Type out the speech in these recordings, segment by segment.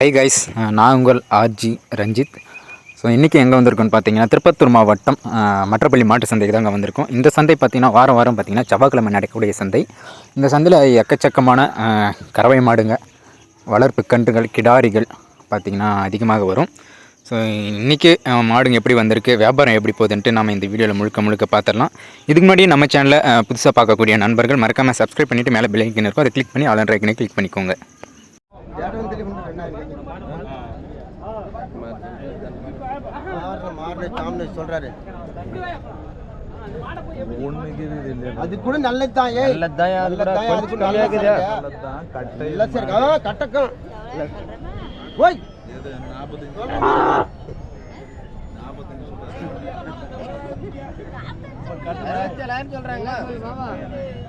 Hi guys நான் உங்கள் RJ Ranjith. So இன்றைக்கி எங்கே வந்திருக்கோன்னு பார்த்தீங்கன்னா திருப்பத்தூர் மாவட்டம் மற்றப்பள்ளி மாட்டு சந்தைக்கு தாங்க வந்திருக்கோம். இந்த சந்தை பார்த்தீங்கன்னா வாரம் வாரம் பார்த்திங்கன்னா செவ்வாய்க்கிழமை நடக்கக்கூடிய சந்தை. இந்த சந்தையில் எக்கச்சக்கமான கறவை மாடுங்க வளர்ப்பு கன்றுகள் கிடாரிகள் பார்த்திங்கன்னா அதிகமாக வரும். ஸோ இன்றைக்கி மாடுங்க எப்படி வந்திருக்கு வியாபாரம் எப்படி போகுதுன்ட்டு நம்ம இந்த வீடியோவில் முழுக்க முழுக்க பார்த்துடலாம் இதுக்கு முன்னாடி நம்ம சேனலில் புதுசாக பார்க்கக்கூடிய நண்பர்கள் மறக்காமல் சப்ஸ்கிரைப் பண்ணிவிட்டு மேலே பெல் இருக்கும். அதை கிளிக் பண்ணி ஆல் ஐக்கனை கிளிக் பண்ணிக்கோங்க. சொல்றாரு. அது கூட நல்லதுதான் ஏய். நல்லதுதான், அது கூட நல்லதுதான், அது கூட கொஞ்சம் நல்லது கேக்குதா? சரிங்க. இல்ல சரி ஆ கட்டக்கம். ஓய்.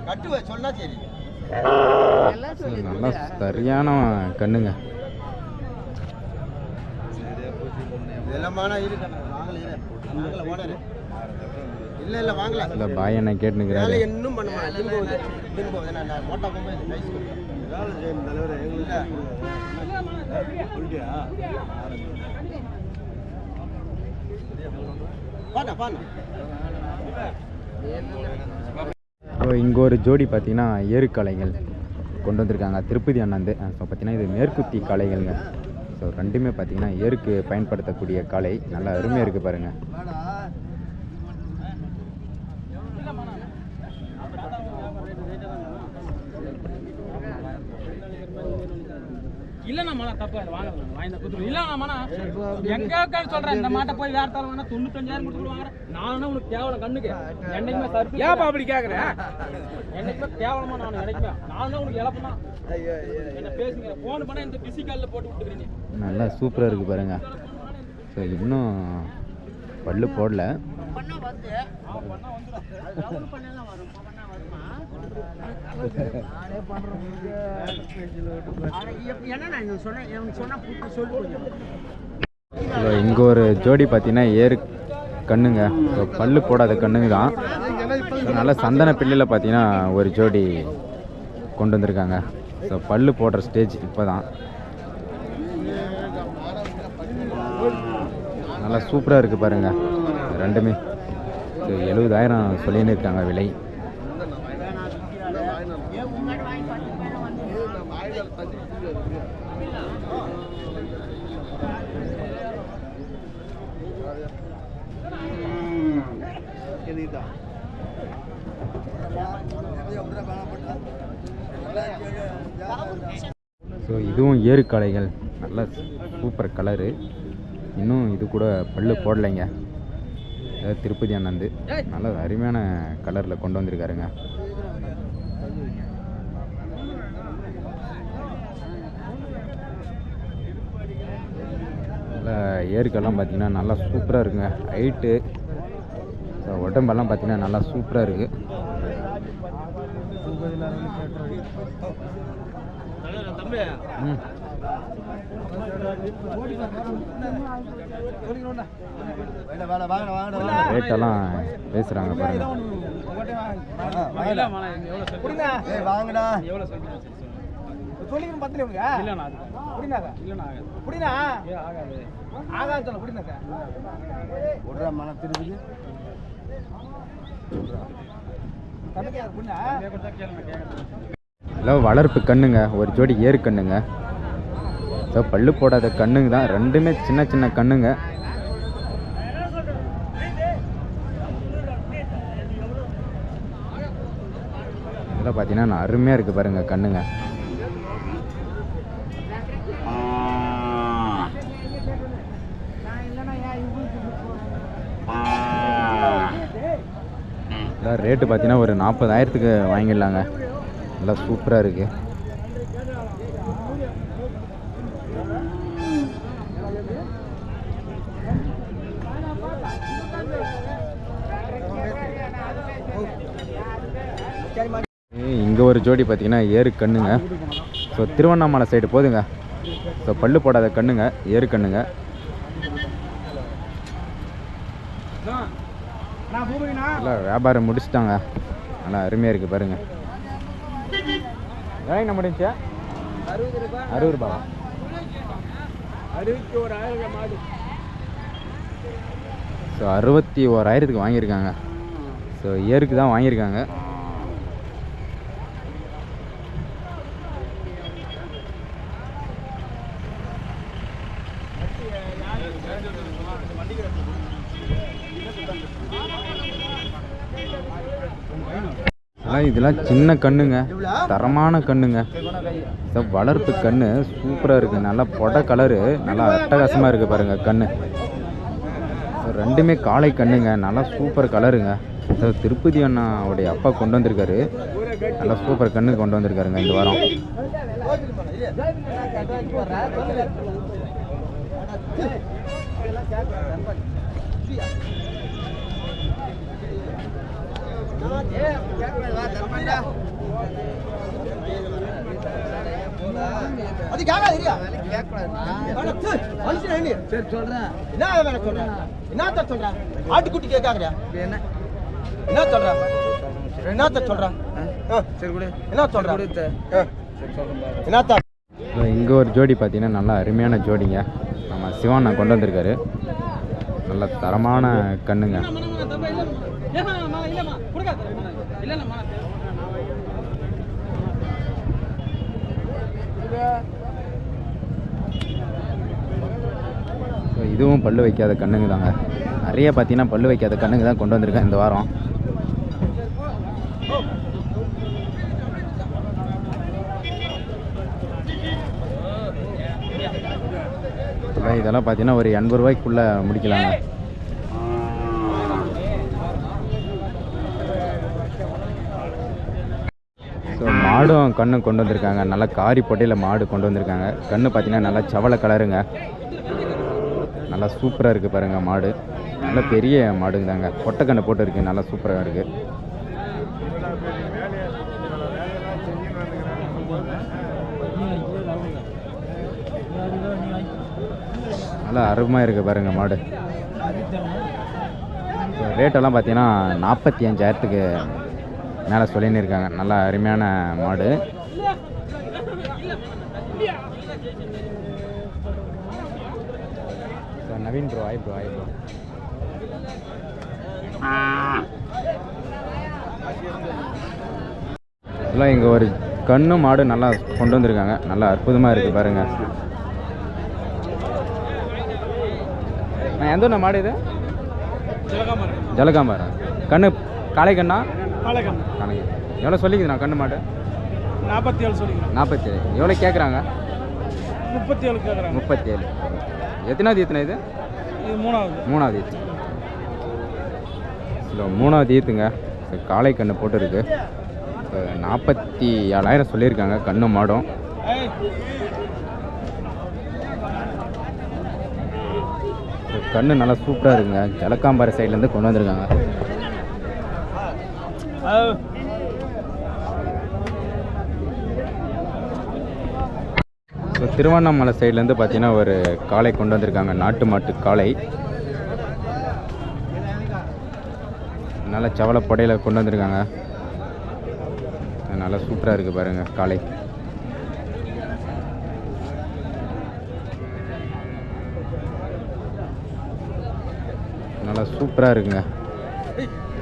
கட்டுவ சொன்னா சரி. நல்லா சரியான கண்ணுங்க. இதெல்லாமான இருக்கு வாங்கல இரு வாங்கல ஓனரு இல்ல இல்ல வாங்கல. இல்லை பாய் என்ன வேலை கேட்டுனுக்கிறாரு இன்னும் பண்ண ஸோ இங்கே ஒரு ஜோடி பார்த்தீங்கன்னா ஏறு காளைகள் கொண்டு வந்திருக்காங்க. திருப்பதி அண்ணாந்து ஸோ பார்த்தீங்கன்னா இது மேற்குத்தி காளைகள்ங்க ஸோ ரெண்டுமே பார்த்தீங்கன்னா ஏருக்கு பயன்படுத்தக்கூடிய காளை நல்லா அருமையாக இருக்குது பாருங்கள் இல்லண்ணா தப்பு அது வாங்கல வாங்கி கொடுத்துரு இல்லண்ணா எங்க சொல்றேன் இந்த மாட்டை போய் வேற தர வேணா தொண்ணூத்தஞ்சாயிரம் கொடுத்து வாங்குறேன் நானும் உனக்கு கேவலம் கண்ணுக்கு. என்னைக்குமே சர்வீஸ் ஏன் அப்படி கேக்குறேன் என்னைக்குமே கேவலமா நான் என்னைக்குமே. நான் தான் உனக்கு இழப்புனா என்ன பேசுங்க போன் பண்ண இந்த பிசி கால்ல போட்டு விட்டுக்கிறீங்க நல்லா சூப்பராக இருக்குது பாருங்க. ஸோ இன்னும் பல்லு போடல. ஸோ இங்கே ஒரு ஜோடி பார்த்தீங்கன்னா ஏறு கண்ணுங்க. பல்லு போடாத கண்ணுங்க தான். அதனால் நல்லா சந்தன பில்லில் பார்த்தீங்கன்னா ஒரு ஜோடி கொண்டு வந்திருக்காங்க. ஸோ பல்லு போடுற ஸ்டேஜ் இப்போ தான் நல்லா சூப்பராக இருக்குது பாருங்கள் ரெண்டுமே. ஸோ எழுபதாயிரம் சொல்லின்னு இருக்காங்க விலை. இதுவும் ஏறுக்காளைகள் நல்ல சூப்பர் கலரு இன்னும் இது கூட பல்லு போடலைங்க. அதாவது திருப்பதி அண்ணந்து. நல்ல அருமையான கலரில் கொண்டு வந்திருக்காருங்க. நல்லா ஏருக்கெல்லாம் பார்த்தீங்கன்னா நல்லா சூப்பராக இருக்குங்க. ஹைட்டு உடம்பெல்லாம் பார்த்தீங்கன்னா நல்லா சூப்பராக இருக்குது ம் வேலை வாங்க வாங்க ரேட்டெல்லாம் பேசுகிறாங்க பாருங்க. வாங்கடா. சொல்லிக்கணும் பத்திரி உங்க இல்லண்ணா புடினாங்க ஆகாது புடினா ஆகாது. ஆகாது சொல்ல புடினாக்க விடுறா மன திருப்பதி கணக்கு ஹலோ வளர்ப்பு கண்ணுங்க. ஒரு ஜோடி ஏறு கண்ணுங்க. ஸோ பல்லு போடாத கண்ணுங்க தான். ரெண்டுமே சின்ன சின்ன கண்ணுங்க. இதில் பார்த்தீங்கன்னா அருமையாக இருக்குது பாருங்கள் கண்ணுங்க. ரேட்டு பார்த்தீங்கன்னா ஒரு நாற்பதாயிரத்துக்கு வாங்கிடலாங்க. நல்லா சூப்பராக இருக்குது இங்கே ஒரு ஜோடி பார்த்தீங்கன்னா ஏறு கண்ணுங்க. ஸோ திருவண்ணாமலை சைடு போதுங்க. ஸோ பல்லு போடாத கண்ணுங்க ஏறு கண்ணுங்க. நல்லா வியாபாரம் முடிச்சிட்டாங்க. நல்லா அருமையாக இருக்குது பாருங்க என்ன முடிஞ்சா அறுபது ரூபாவா அறுபத்தி ஒரு ஆயிரம் மாடு. ஸோ அறுபத்தி ஓராயிரத்துக்கு வாங்கியிருக்காங்க. ஸோ இயருக்கு தான் வாங்கியிருக்காங்க. அதெல்லாம் இதெல்லாம் சின்ன கண்ணுங்க. தரமான கண்ணுங்க. இந்த வளர்ப்பு கண்ணு சூப்பராக இருக்குது நல்லா பொட கலரு. நல்லா அட்டகாசமாக இருக்குது பாருங்கள் கண்ணு. ரெண்டுமே காளை கண்ணுங்க. நல்லா சூப்பர் கலருங்க. திருப்பதி அண்ணாவுடைய அப்பா கொண்டு வந்திருக்காரு. நல்லா சூப்பர் கண்ணு கொண்டு வந்திருக்காருங்க இந்த வாரம். அது கேட்காது இல்லையா மனுஷன் என்ன சரி சொல்றேன். என்ன வேலை சொல்றேன் என்னத்த சொல்றேன் ஆட்டுக்குட்டி கேட்காங்கடா என்ன? என்ன சொல்ற? என்னத்த சொல்ற? சரி கூட. என்ன சொல்ற? என்னத்த? இங்கே ஒரு ஜோடி பார்த்தீங்கன்னா நல்லா அருமையான ஜோடிங்க. நம்ம சிவானா கொண்டு வந்திருக்காரு. நல்ல தரமான கண்ணுங்க. இதுவும் பல்லு வைக்காத கண்ணுங்க தாங்க. நிறைய பார்த்தீங்கன்னா பல்லு வைக்காத கண்ணுங்க தான் கொண்டு வந்திருக்கேன் இந்த வாரம். இதெல்லாம் பார்த்தீங்கன்னா ஒரு எண்பது ரூபாய்க்குள்ளே முடிக்கலாங்க. ஸோ மாடும் கண்ணு கொண்டு வந்திருக்காங்க. நல்லா காரி பொட்டையில் மாடு கொண்டு வந்திருக்காங்க. கண்ணு பார்த்தீங்கன்னா நல்லா சவளை கலருங்க. நல்லா சூப்பராக இருக்குது பாருங்கள் மாடு. நல்லா பெரிய மாடுங்க தாங்க. பொட்டைக்கண்ணு போட்டுருக்கு நல்லா சூப்பராக இருக்குது நல்லா அருமையாக இருக்குது பாருங்கள் மாடு. ரேட்டெல்லாம் பார்த்தீங்கன்னா நாற்பத்தி அஞ்சாயிரத்துக்கு மேலே சொல்லின்னு இருக்காங்க. நல்லா அருமையான மாடு. Naveen bro hi bro hi bro எல்லாம் இங்கே ஒரு கண்ணு மாடு நல்லா கொண்டு வந்திருக்காங்க. நல்லா அற்புதமாக இருக்குது பாருங்கள் நான் எந்த மாடு இது? ஜலகாமரம். கண்ணு காளை கண்ணா? காளை எவ்வளோ சொல்லிக்குதுண்ணா கண்ணு மாடு? நாற்பத்தி ஏழு சொல்லிக்கிறேன் நாற்பத்தி எவ்வளோ கேட்குறாங்க முப்பத்தி ஏழு கேட்குறாங்க முப்பத்தி ஏழு எத்தனாவது இது இது? மூணாவது. மூணாவது ஈத்து ஸோ மூணாவது ஈத்துங்க காளை கண்ணு போட்டுருக்கு. நாற்பத்தி ஏழாயிரம் சொல்லியிருக்காங்க. கண்ணு மாடும். கண்ணு நல்லா சூப்பராக இருக்குங்க. ஜலக்காம்பாறை சைட்லேருந்து கொண்டு வந்திருக்காங்க. ஸோ திருவண்ணாமலை சைட்லேருந்து பார்த்தீங்கன்னா ஒரு காளை கொண்டு வந்திருக்காங்க. நாட்டு மாட்டு காளை. நல்ல சவள புடையில கொண்டு வந்திருக்காங்க. நல்லா சூப்பராக இருக்குது பாருங்கள் காளை. நல்லா சூப்பராக இருக்குங்க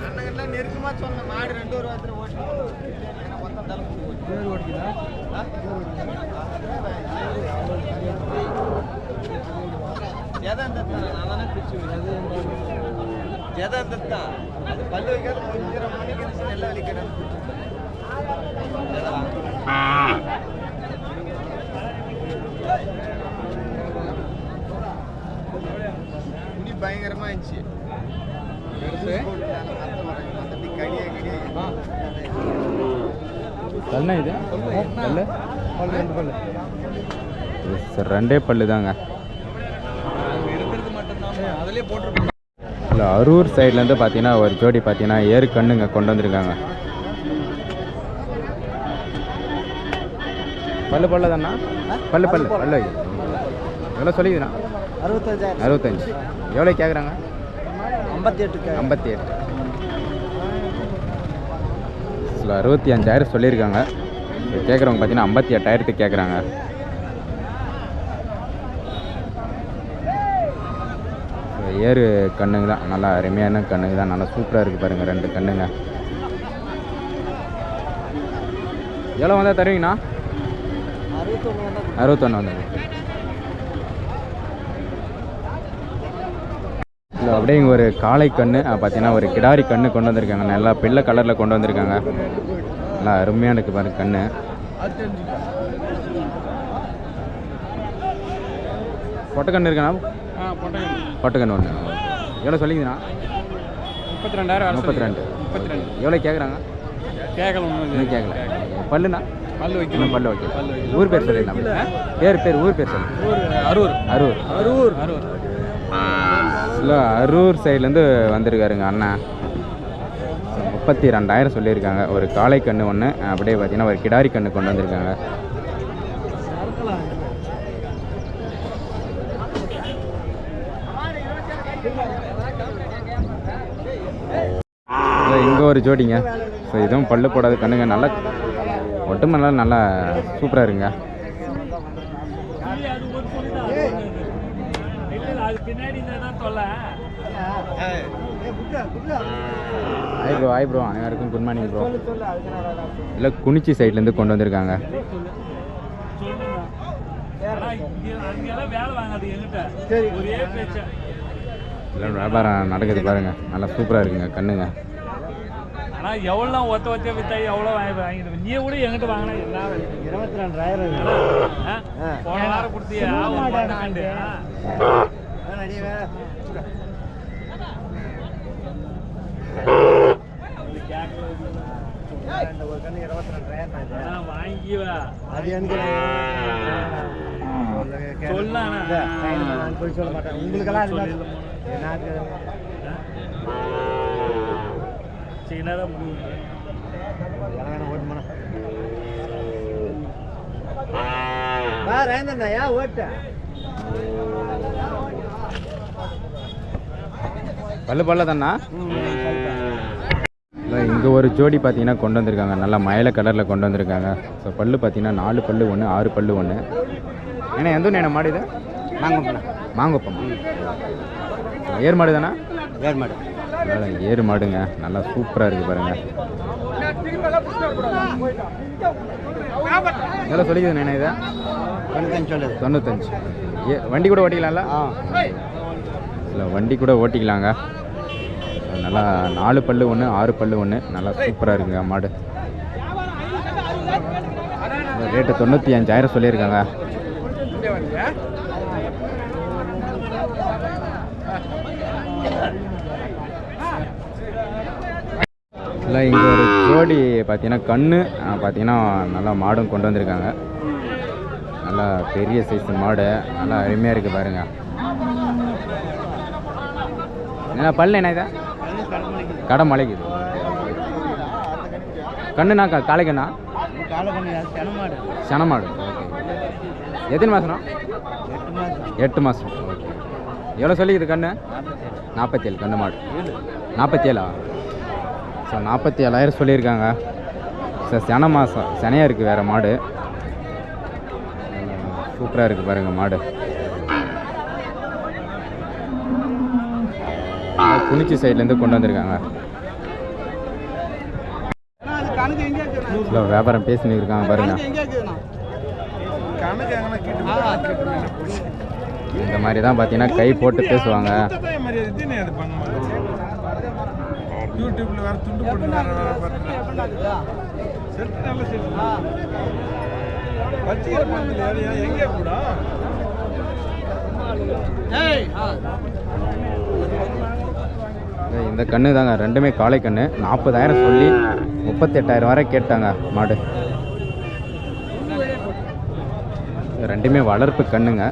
அண்ணங்கள்லாம் நெருக்கமா சொன்ன மாடு ரெண்டு ஒரு வாரத்தில் ஓட்டி ஏன்னா மொத்தம் தலை பேர் ஓட்டிக்குதா ஜெதாந்தத்தான் நான் தானே அது பல்லு வைக்காத கொஞ்சம் மணிக்கு நெல்ல வலிக்கிறேன் முடி பயங்கரமா இருந்துச்சு ரெண்டே பல்லு தாங்க. அதுலயே போட்டுருப்போம் இல்லை அரூர் சைட்லேருந்து பார்த்தீங்கன்னா ஒரு ஜோடி பார்த்தீங்கன்னா ஏறு கண்ணுங்க கொண்டு வந்திருக்காங்க. பல்லு பல்லு தானா பல்லு பல்லு பல்லு எவ்வளோ சொல்லிக்குதுண்ணா அறுபத்தஞ்சாயிரம். அறுபத்தஞ்சு. எவ்வளோ கேட்குறாங்க ஐம்பத்தி எட்டுக்கு ஐம்பத்தி எட்டு சில அறுபத்தி அஞ்சாயிரம் சொல்லியிருக்காங்க. கேட்குறவங்க பார்த்தீங்கன்னா ஐம்பத்தி எட்டாயிரத்துக்கு கேட்குறாங்க ஏறு கண்ணுங்க தான். நல்லா அருமையான கண்ணுங்க தான். நல்லா சூப்பராக இருக்குது பாருங்கள் ரெண்டு கண்ணுங்க. எவ்வளோ வந்தால் தருவீங்கண்ணா? அறுபத்தொன்று வந்தது இல்லை அப்படியே இங்கே ஒரு காளை கன்று பார்த்தீங்கன்னா ஒரு கிடாரி கன்று கொண்டு வந்திருக்காங்க. நல்லா பிள்ளை கலரில் கொண்டு வந்திருக்காங்க. நல்லா அருமையாக இருக்குது பாருங்க கன்று பொட்டக்கன்று இருக்காண்ணா பொட்டக்கன்று ஒன்று எவ்வளோ சொல்லிங்கண்ணா முப்பத்தி ரெண்டாயிரம் முப்பத்தி ரெண்டு முப்பத்தி ரெண்டு எவ்வளோ கேட்குறாங்க? கேட்கல ஒன்றும் கேட்கல. பல்லுண்ணா? பல்லு வைக்கணும் பல்லு வைக்கல. ஊர் பேர் சொல்லிடலாம் பேர் பேர் ஊர் பேர் சொல்லு அரூர் அரூர். அரூர். அரூர். இல்லை அரூர் சைட்லேருந்து வந்திருக்காருங்க அண்ணன் முப்பத்தி ரெண்டாயிரம் சொல்லியிருக்காங்க. ஒரு காளை கன்று ஒன்று அப்படியே பார்த்தீங்கன்னா ஒரு கிடாரி கன்று கொண்டு வந்திருக்காங்க இங்கே ஒரு ஜோடிங்க. ஸோ இதுவும் பல்லு போடாது கண்ணுங்க. நல்லா ஒட்டுமல்லாம் நல்லா சூப்பராக இருங்க. ஹாய் ப்ரோ ஹாய் ப்ரோ அனைவருக்கும் குட் மார்னிங் ப்ரோ இல்லை குனிச்சி சைட்லேருந்து கொண்டு வந்திருக்காங்க. வியாபாரம் நடக்குது பாருங்க. நல்லா சூப்பராக இருக்குங்க கண்ணுங்க. ஆனா எவ்வளோ ஒத்த ஒத்த வித்தா எவ்வளோ வாங்கி வாங்கிட்டு நீ கூட எங்கிட்ட வாங்கினா என்ன இருபத்தி ரெண்டாயிரம் போன வாரம் கொடுத்தியா? ஒரு பன்னெண்டு ஒரு கண்ணு இருபத்தி ரெண்டாயிரம் வாங்கி வா. அது எனக்கு சொல்லு ஆனா. போய் சொல்ல மாட்டேன். உங்களுக்கெல்லாம் சரி என்னதான் முடியும் ஓட்ட. பல்லு பல்ல தானா? இங்கே ஒரு ஜோடி பார்த்தீங்கன்னா கொண்டு வந்திருக்காங்க. நல்லா மயில கலரில் கொண்டு வந்திருக்காங்க. ஸோ பல்லு பார்த்தீங்கன்னா நாலு பல்லு ஒன்று ஆறு பல்லு ஒன்று ஏன்னா எந்த ஒன்று மாடு இது? மாங்கப்பண்ணா. மாங்கொப்பம். ஏர் மாடு தானே? வேறு மாடு. நல்லா ஏறு மாடுங்க. நல்லா சூப்பராக இருக்குது பாருங்க. எவ்வளோ சொல்லிக்குது நேனா இதை. தொண்ணூத்தஞ்சு சொல்லுது. தொண்ணூத்தஞ்சு. ஏ வண்டி கூட ஓட்டிக்கலாம்ல? ஆ. இல்லை வண்டி கூட ஓட்டிக்கலாங்க. நல்லா நாலு பல்லு ஒன்று ஆறு பல்லு ஒன்று நல்லா சூப்பராக இருக்குங்க மாடு. ரேட்டு தொண்ணூற்றி அஞ்சாயிரம் சொல்லியிருக்காங்க. இல்லை இங்கே ஒரு ஜோடி பார்த்தீங்கன்னா கண்ணு பார்த்தீங்கன்னா நல்லா மாடும் கொண்டு வந்திருக்காங்க. நல்லா பெரிய சைஸ் மாடு நல்லா அருமையாக இருக்குது பாருங்க. என்ன பல்லு என்ன இதை? கடை மலைக்குது கண்ணுண்ணா காலை கண்ணா சனமாடு. ஓகே. எத்தனை மாதம்ண்ணா எட்டு மாதம் எட்டு மாதம் ஓகே. எவ்வளோ சொல்லிக்குது கண்ணு? நாற்பத்தி ஏழு கண்ணு மாடு. நாற்பத்தி ஏழா ஸோ நாற்பத்தி ஏழாயிரம் சொல்லியிருக்காங்க. சார் சென மாதம் செனையாக இருக்குது வேறு மாடு. சூப்பராக இருக்குது பாருங்கள் மாடு. குனிச்சி சைட்லேருந்து கொண்டு வந்திருக்காங்க. இல்லை வியாபாரம் பேசினு இருக்காங்க பாருங்க. இந்த மாதிரி தான் பார்த்தீங்கன்னா கை போட்டு பேசுவாங்க. யூடியூப்ல வேற துண்டு போட்டு வேற வேற பாருங்க. செட் நல்ல செட் வச்சிக்கிற பந்தல் யாரையா எங்கே கூட இந்த கண்ணு தாங்க. ரெண்டுமே காளை கண்ணு. நாற்பதாயிரம் சொல்லி முப்பத்தெட்டாயிரம் வரை கேட்டாங்க மாடு. ரெண்டுமே வளர்ப்பு கண்ணுங்க.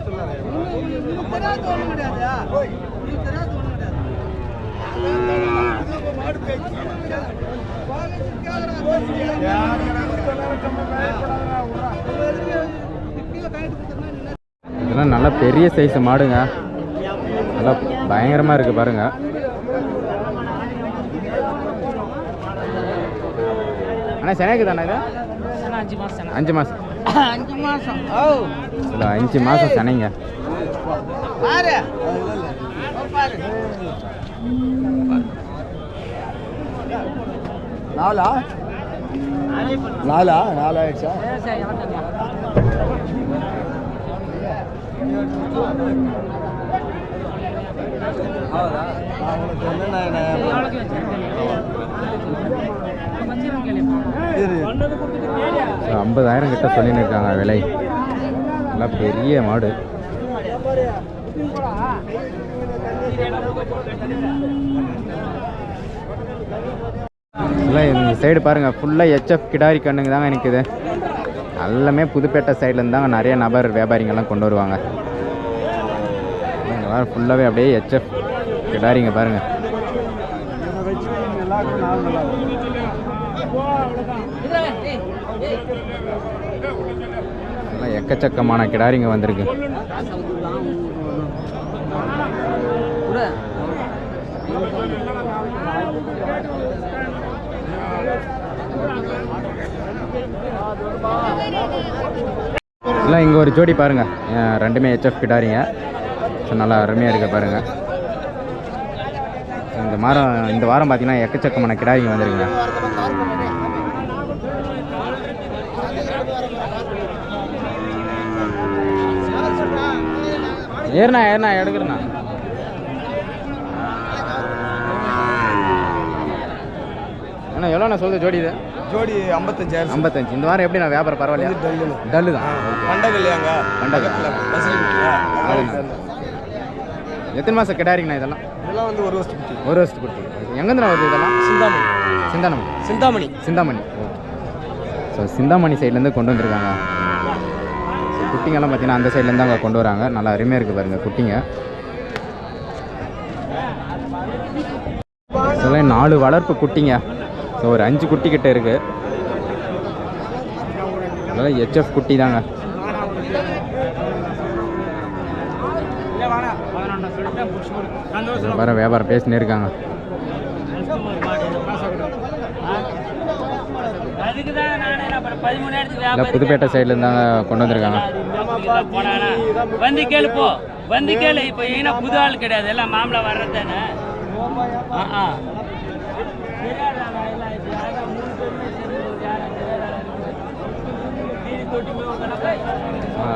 இதெல்லாம் நல்லா பெரிய சைஸ் மாடுங்க. நல்லா பயங்கரமாக இருக்குது பாருங்க. அண்ணா சென்னைக்கு தானே இது? அஞ்சு மாசம். அஞ்சு மாதம் அஞ்சு மாதம் ஓ இல்லை அஞ்சு மாதம் சென்னைங்க. பாரு. நாலா நாலா நாலா நாலாயிடுச்சா ஐம்பதாயிரம் கிட்ட சொல்லின்னு இருக்காங்க விலை. நல்லா பெரிய மாடு. ஃபுல்லாக இந்த சைடு பாருங்கள் ஃபுல்லாக ஹெச்எஃப் கிடாரி கண்ணுங்க தாங்க நிற்குது எல்லாமே புதுப்பேட்டை சைட்லேருந்து தாங்க நிறைய நபர் வியாபாரிங்கெல்லாம் கொண்டு வருவாங்க. வேறு ஃபுல்லாகவே அப்படியே ஹெச்எஃப் கிடாரிங்க பாருங்கள் எக்கச்சக்கமான கிடாரிங்க வந்திருக்கு. எல்லாம் இங்கே ஒரு ஜோடி பாருங்கள் ரெண்டுமே ஹெச்எஃப் கிடாரிங்க. ஸோ நல்லா அருமையாக இருக்க பாருங்க. இந்த வாரம் இந்த வாரம் பார்த்தீங்கன்னா எக்கச்சக்கமான கிடாரிங்க வந்துருங்க ஏறுண்ணா ஏறுண்ணா எடுக்கிறண்ணா. அண்ணா எவ்வளோண்ணா சொல்லுது ஜோடி இது? ஜோடி ஐம்பத்தஞ்சாயிரம் ஐம்பத்தஞ்சு. இந்த வாரம் எப்படி நான் வியாபாரம் பரவாயில்லையா? டல்லு. தான் மண்டகல்லையாங்க மண்டபம் எத்தனை மாதம் கிடாரிங்கண்ணா இதெல்லாம்? இதெல்லாம் வந்து ஒரு வருஷத்துக்கு ஒரு வருஷத்துக்கு கொடுத்து எங்கேருந்து வருது இதெல்லாம்? சிந்தாமணி. சிந்தானமணி சிந்தாமணி. சிந்தாமணி. ஸோ சிந்தாமணி சைட்லேருந்து கொண்டு வந்திருக்காங்க. குட்டிங்கெல்லாம் பார்த்தீங்கன்னா அந்த சைட்லேருந்து அங்கே கொண்டு வராங்க. நல்லா அருமையாக இருக்குது பாருங்கள் குட்டிங்க. இதெல்லாம் நாலு வளர்ப்பு குட்டிங்க. ஸோ ஒரு அஞ்சு குட்டி கிட்ட இருக்குது அதெல்லாம் ஹெச்எஃப் குட்டி தாங்க. வர வியாபாரம் பேசினே இருக்காங்க. புதுப்பேட்டை சைடுல தாங்க கொண்டு வந்திருக்காங்க. வந்து கேளு போ. வந்து கேளு. இப்போ ஏன்னா புது ஆள் கிடையாது. எல்லாம் மாமலை வர்றது தானே ஆ.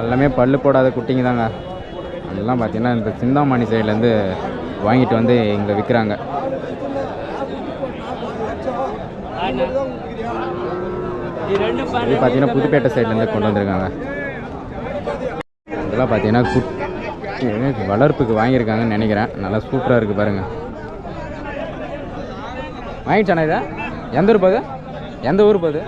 எல்லாமே பல்லு போடாத குட்டிங்க தாங்க. அதெல்லாம் பார்த்தீங்கன்னா இந்த சிந்தாமணி சைட்லேருந்து வாங்கிட்டு வந்து இங்கே விற்கிறாங்க இது பார்த்தீங்கன்னா புதுப்பேட்டை சைட்லேருந்து கொண்டு வந்திருக்காங்க. இதெல்லாம் பார்த்தீங்கன்னா குட் வளர்ப்புக்கு வாங்கியிருக்காங்கன்னு நினைக்கிறேன். நல்லா சூப்பராக இருக்குது பாருங்கள் வாங்கிச்சாண்ணா இதை? எந்த ஊர் போகுது? எந்த ஊர் போகுது?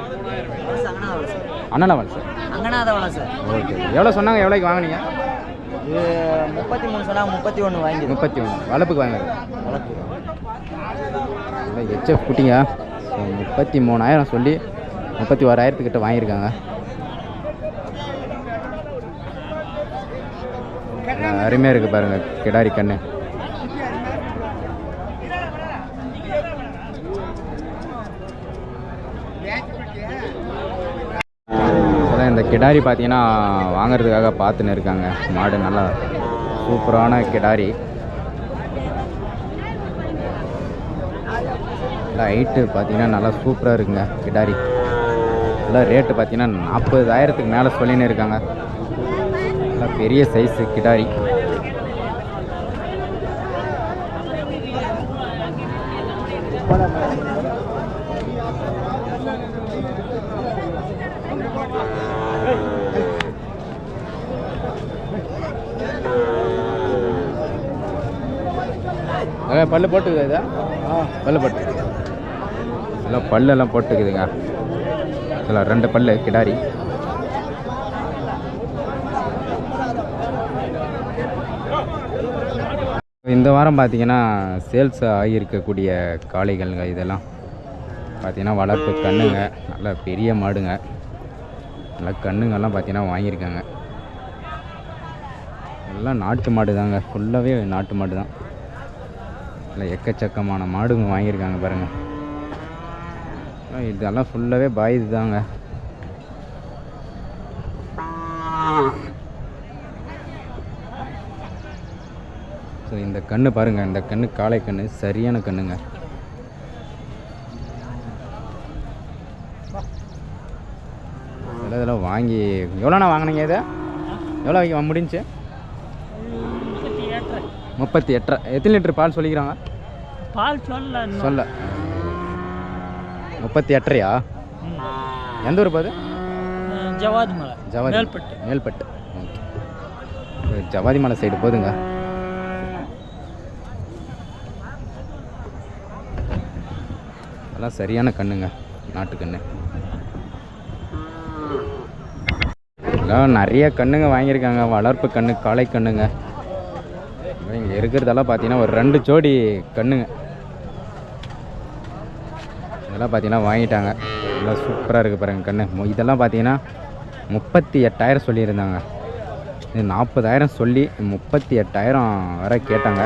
அண்ணனாவல் சார். அங்கனாதவளம் சார். ஓகே. எவ்வளோ சொன்னாங்க? எவ்வளோக்கு வாங்குனீங்க? இது முப்பத்தி மூணு சொன்னா முப்பத்தி ஒன்று வாங்கி முப்பத்தி ஒன்று வளர்ப்புக்கு வாங்குறது இல்லை ஹெச்எஃப் குட்டிங்க. முப்பத்தி மூணாயிரம் சொல்லி முப்பத்தி ஓராயிரத்துக்கிட்ட வாங்கியிருக்காங்க அருமையாக இருக்குது பாருங்கள் கிடாரி கண்ணு அதான் இந்த கிடாரி பார்த்தீங்கன்னா வாங்குறதுக்காக பார்த்துன்னு இருக்காங்க. மாடு நல்லா சூப்பரான கிடாரி. நல்லா ஹைட்டு பார்த்தீங்கன்னா நல்லா சூப்பராக இருக்குங்க கிடாரி. நல்லா ரேட்டு பார்த்தீங்கன்னா நாற்பதாயிரத்துக்கு மேலே சொல்லின்னு இருக்காங்க. நல்லா பெரிய சைஸு கிடாரி. பல்லு போட்டுக்குதா இதா? பல்லு போட்டு. எல்லாம் பல்லெல்லாம் போட்டுக்குதுங்க. இதில் ரெண்டு பல்லு கிடாரி. இந்த வாரம் பார்த்தீங்கன்னா சேல்ஸ் ஆகியிருக்கக்கூடிய காளைகள்ங்க இதெல்லாம். பார்த்தீங்கன்னா வளர்ப்பு கண்ணுங்க நல்லா பெரிய மாடுங்க. நல்லா கண்ணுங்கெல்லாம் பார்த்தீங்கன்னா வாங்கியிருக்காங்க. எல்லாம் நாட்டு மாடு தாங்க ஃபுல்லாகவே நாட்டு மாடு தான் இல்லை எக்கச்சக்கமான மாடுங்க வாங்கியிருக்காங்க பாருங்கள் இதெல்லாம் ஃபுல்லாகவே பாயுது தாங்க. ஸோ இந்த கண்ணு பாருங்கள் இந்த கண்ணு காளை கண்ணு சரியான கண்ணுங்க. இதெல்லாம் இதெல்லாம் வாங்கி எவ்வளோண்ணா வாங்கினீங்க இதை? எவ்வளோ முடிஞ்சு? முடிஞ்சுச்சு முப்பத்தி எட்டரை. எத்தனை லிட்டர் பால் சொல்லிக்கிறாங்க? பால் சொல்ல சொல்ல. முப்பத்தி எட்டரையா? எந்த ஊர் பாது ஜவாதி மலை. ஜவாதி. மேல்பட்டு. மேல்பட்டு. ஓகே. ஜவாதி மலை சைடு போதுங்க. அதெல்லாம் சரியான கண்ணுங்க நாட்டு கண்ணு. நிறைய கண்ணுங்க வாங்கியிருக்காங்க. வளர்ப்பு கண்ணு காளை கண்ணுங்க. இருக்கிறதெல்லாம் பார்த்தீங்கன்னா ஒரு ரெண்டு ஜோடி கண்ணுங்க. இதெல்லாம் பார்த்தீங்கன்னா வாங்கிட்டாங்க. எல்லாம் சூப்பராக இருக்குது பாருங்கள் கண்ணு. இதெல்லாம் பார்த்தீங்கன்னா முப்பத்தி எட்டாயிரம் சொல்லியிருந்தாங்க. இது நாற்பதாயிரம் சொல்லி முப்பத்தி எட்டாயிரம் வர கேட்டாங்க.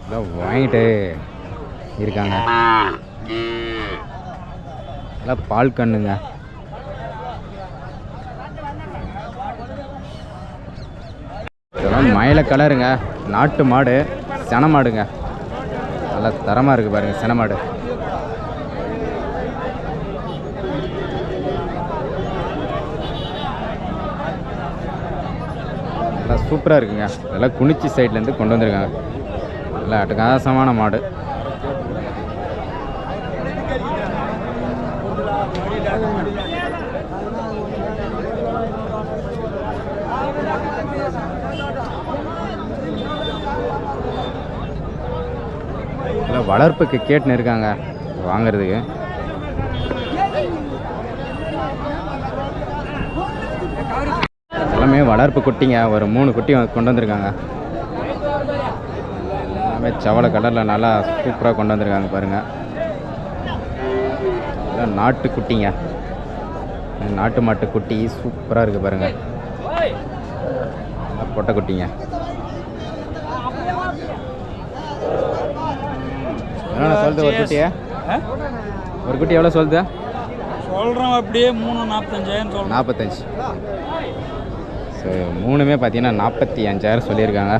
இதெல்லாம் வாங்கிட்டு இருக்காங்க. இதெல்லாம் பால் கண்ணுங்க. இதெல்லாம் மயில கலருங்க. நாட்டு மாடு சென மாடுங்க. நல்லா தரமாக இருக்குது பாருங்கள் சென மாடு. நல்லா சூப்பராக இருக்குங்க. இதெல்லாம் குனிச்சி சைட்லேருந்து கொண்டு வந்திருக்காங்க. நல்லா அட்டகாசமான மாடு. இதெல்லாம் வளர்ப்புக்கு கேட்டுன்னு இருக்காங்க வாங்குறதுக்கு. எல்லாமே வளர்ப்பு குட்டிங்க. ஒரு மூணு குட்டி கொண்டு வந்திருக்காங்க. எல்லாமே சவளை கலரில் நல்லா சூப்பராக கொண்டு வந்திருக்காங்க பாருங்கள் எல்லாம் நாட்டு குட்டிங்க. நாட்டு மாட்டு குட்டி சூப்பராக இருக்குது பாருங்கள் பொட்டை குட்டிங்க. எவ்வளோ சொல்லுது? ஒரு குட்டியை? ஒரு குட்டி எவ்வளோ சொல்லுது? சொல்கிறோம் அப்படியே மூணு நாற்பத்தஞ்சாயிரம் சொல்கிறோம் நாற்பத்தஞ்சு ஸோ மூணுமே பார்த்தீங்கன்னா நாற்பத்தி அஞ்சாயிரம் சொல்லியிருக்காங்க.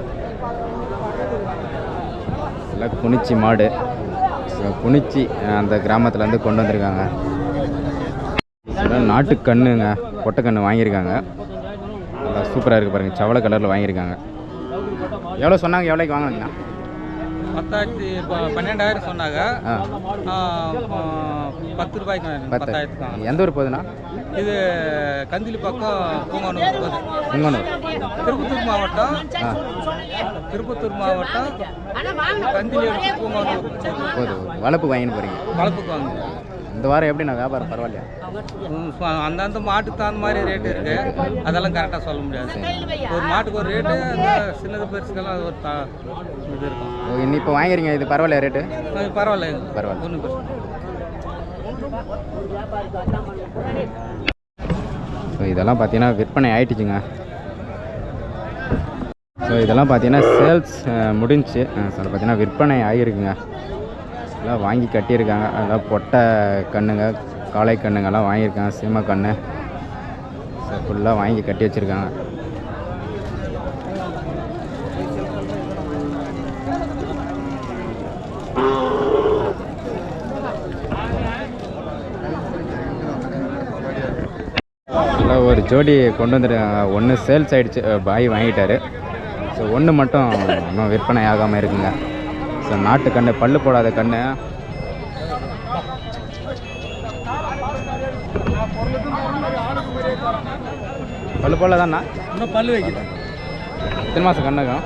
எல்லாம் குனிச்சி மாடு. ஸோ குனிச்சி அந்த கிராமத்துலேருந்து கொண்டு வந்திருக்காங்க. நாட்டு கண்ணுங்க. பொட்டைக்கண்ணு வாங்கியிருக்காங்க. நல்லா சூப்பராக இருக்குது பாருங்கள் சவளை கலரில் வாங்கியிருக்காங்க. எவ்வளோ சொன்னாங்க? எவ்வளோக்கு வாங்கினீங்கண்ணா பத்தாயிரத்தி பன்னெண்டாயிரம் சொன்னாங்க. பத்து ரூபாய்க்கு பத்தாயிரத்துக்கு. எந்த ஊர் போகுதுண்ணா? இது கந்திலி பக்கம் பூங்கானூர் போகுது. உங்கனூர் திருப்பத்தூர் மாவட்டம். திருப்பத்தூர் மாவட்டம். கந்திலி பூங்கானூர். போகுது வளர்ப்பு வாங்கின்னு போகிறீங்க வளர்ப்புக்கு வாங்க இந்த வாரம் எப்படிண்ணா வியாபாரம்? பரவாயில்லையா? அந்தந்த மாட்டுக்கு தகுந்த மாதிரி ரேட்டு இருக்கு. அதெல்லாம் கரெக்டாக சொல்ல முடியாது. ஒரு மாட்டுக்கு ஒரு ரேட்டு சின்னது பெருசுக்கெல்லாம் அது ஒரு த இது இருக்கும். ஓ, இன்னி இப்போ வாங்கிறீங்க இது பரவாயில்லையா ரேட்டு பரவாயில்ல. பரவாயில்ல. ஒன்றும். ஸோ இதெல்லாம் பார்த்தீங்கன்னா விற்பனை ஆயிட்டுச்சுங்க ஸோ இதெல்லாம் பார்த்தீங்கன்னா சேல்ஸ் முடிஞ்சு. ஸோ பார்த்தீங்கன்னா விற்பனை ஆகிருக்குங்க எல்லாம் வாங்கி கட்டியிருக்காங்க. அதெல்லாம் பொட்டை கண்ணுங்க காளை கண்ணுங்கெல்லாம் வாங்கியிருக்காங்க. சீமை கண்ணு. ஃபுல்லாக வாங்கி கட்டி வச்சுருக்காங்க நல்லா ஒரு ஜோடி கொண்டு வந்துருக்காங்க ஒன்று சேல்ஸ் ஆகிடுச்சு பாய் வாங்கிட்டாரு. ஸோ ஒன்று மட்டும் இன்னும் விற்பனை ஆகாமல் இருக்குங்க. ஸோ நாட்டு கண்ணு பல்லு போடாத கண்ணு. பல்லு போடலதாண்ணா? இன்னும் பல்லு வைக்கல. எத்தனை மாதம் கண்ணுக்கும்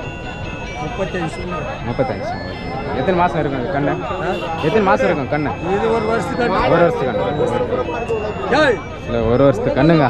முப்பத்தஞ்சு முப்பத்தஞ்சு எத்தனை மாதம் இருக்கும் கண்ணு? எத்தனை மாதம் இருக்கும் கண்ணு? இது ஒரு வருஷத்துக்கு ஒரு வருஷத்துக்கு இல்லை ஒரு வருஷத்துக்கு கண்ணுங்க.